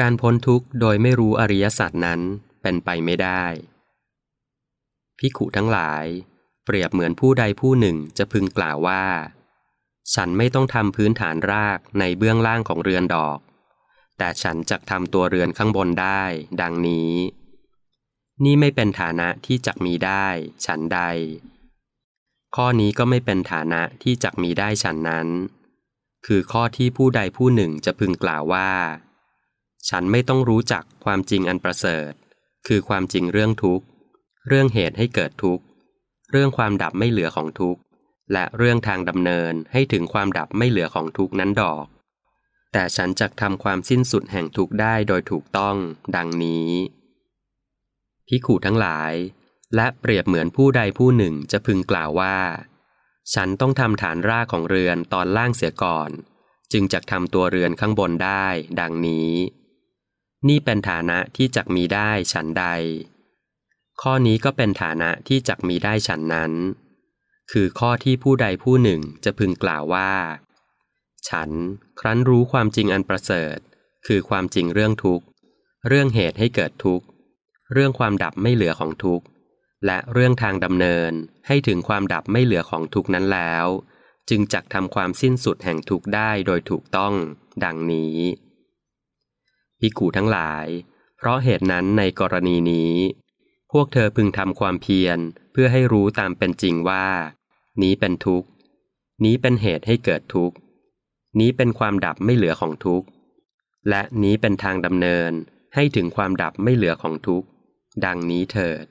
การพ้นทุกข์โดยไม่รู้อริยสัจนั้นเป็นไปไม่ได้ พิขุทั้งหลาย เปรียบเหมือนผู้ใดผู้หนึ่งจะพึงกล่าวว่า ฉันไม่ต้องทำพื้นฐานรากในเบื้องล่างของเรือนดอก แต่ฉันจะทำตัวเรือนข้างบนได้ ดังนี้ นี่ไม่เป็นฐานะที่จะมีได้ ฉันใด ข้อนี้ก็ไม่เป็นฐานะที่จะมีได้ฉันนั้น คือข้อที่ผู้ใดผู้หนึ่งจะพึงกล่าวว่า ฉันไม่ต้องรู้จักความจริงอันประเสริฐ คือความจริงเรื่องทุกข์ เรื่องเหตุให้เกิดทุกข์ เรื่องความดับไม่เหลือของทุกข์ และเรื่องทางดำเนินให้ถึงความดับไม่เหลือของทุกข์นั้นดอก แต่ฉันจะทำความสิ้นสุดแห่งทุกข์ได้โดยถูกต้อง ดังนี้ พิขูทั้งหลาย และเปรียบเหมือนผู้ใดผู้หนึ่งจะพึงกล่าวว่า ฉันต้องทำฐานรากของเรือนตอนล่างเสียก่อน จึงจะทำตัวเรือนข้างบนได้ ดังนี้ นี่เป็นฐานะที่จักมีได้ฉันใด ข้อนี้ก็เป็นฐานะที่จักมีได้ฉันนั้น คือข้อที่ผู้ใดผู้หนึ่งจะพึงกล่าวว่า ฉันครั้นรู้ความจริงอันประเสริฐ คือความจริงเรื่องทุกข์ เรื่องเหตุให้เกิดทุกข์ เรื่องความดับไม่เหลือของทุกข์ และเรื่องทางดำเนินให้ถึงความดับไม่เหลือของทุกข์นั้นแล้ว จึงจักทำความสิ้นสุดแห่งทุกข์ได้โดยถูกต้อง ดังนี้ พิกูทั้งหลาย เพราะเหตุนั้นในกรณีนี้ พวกเธอพึงทำความเพียรเพื่อให้รู้ตามเป็นจริงว่า นี้เป็นทุกข์ นี้เป็นเหตุให้เกิดทุกข์ นี้เป็นความดับไม่เหลือของทุกข์ และนี้เป็นทางดำเนินให้ถึงความดับไม่เหลือของทุกข์ ดังนี้เถิด